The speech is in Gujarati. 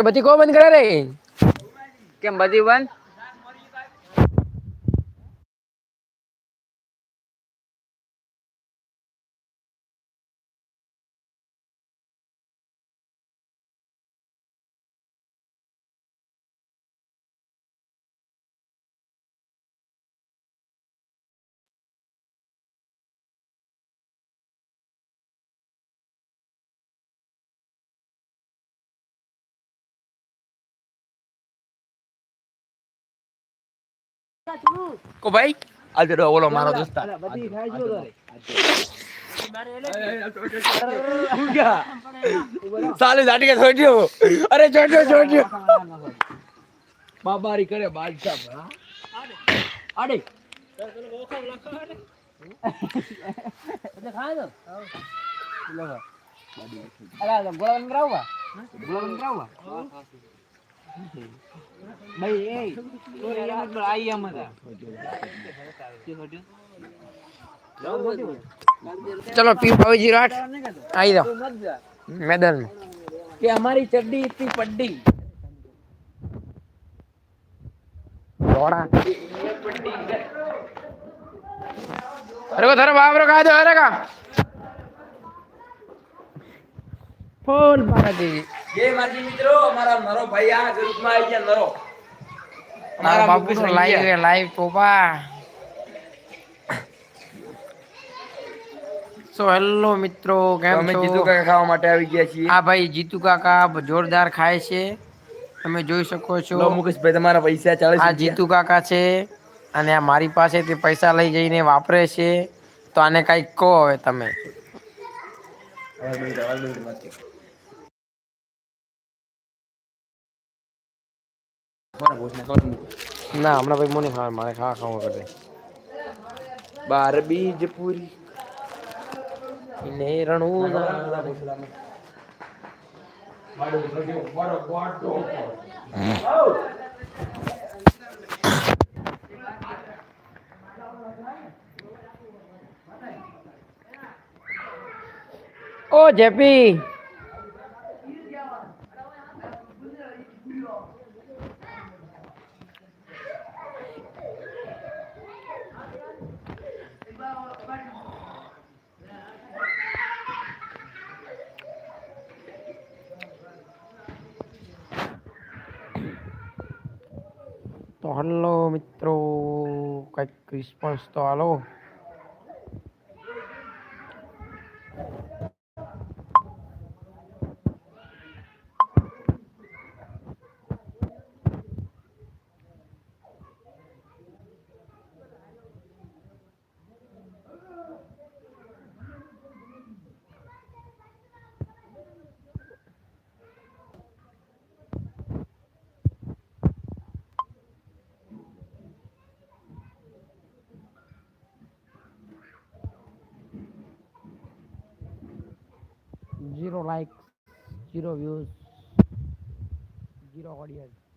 બધી કો બંધ કરે રે? કેમ બધી બંધ? કો ભાઈ? આજે ઓલો મારો દોસ્તાર. સાલે જાટી કે છોડ્યો અરે છોડ્યો છોડ્યો બાબારી કરે બાદશાહ આડે. ચલો પી રાઠ. આવી જાઓ. મેદાન. કે અમારી ચડ્ડી ઇતની પડ્ડી દોડા. અરે થારે બાબરો કાય દો અરે કા? ફૂલ મારા દેવી જે માજી મિત્રો મારા નરો ભાઈ આ ગ્રુપમાં આવી ગયા નરો. મારા બાપુ મુકેશ નો ભાઈ લાઈવ લાઈવ ટોપા સો હેલો મિત્રો કેમ અમે છો? જીતુ કાકા ખાવા માટે આવી ગયા છીએ. આ ભાઈ જીતુ કાકા જોરદાર ખાય છે. તમે જોઈ શકો છો. લો મુકેશભાઈ તમારા પૈસા ચાલે આ જીતુ કાકા છે અને આ મારી પાસે તે પૈસા લઈ જઈને વાપરે છે. તો આને કંઈક કહો હવે તમે. ના હમણાં ભાઈ મને ખાવા મારે ખાવા ખાવા કરે બાર બીજ પૂરી. ને ઓ જેપી! તો હલો મિત્રો કંઈક રિસ્પોન્સ તો હાલો zero likes, zero views, zero audience.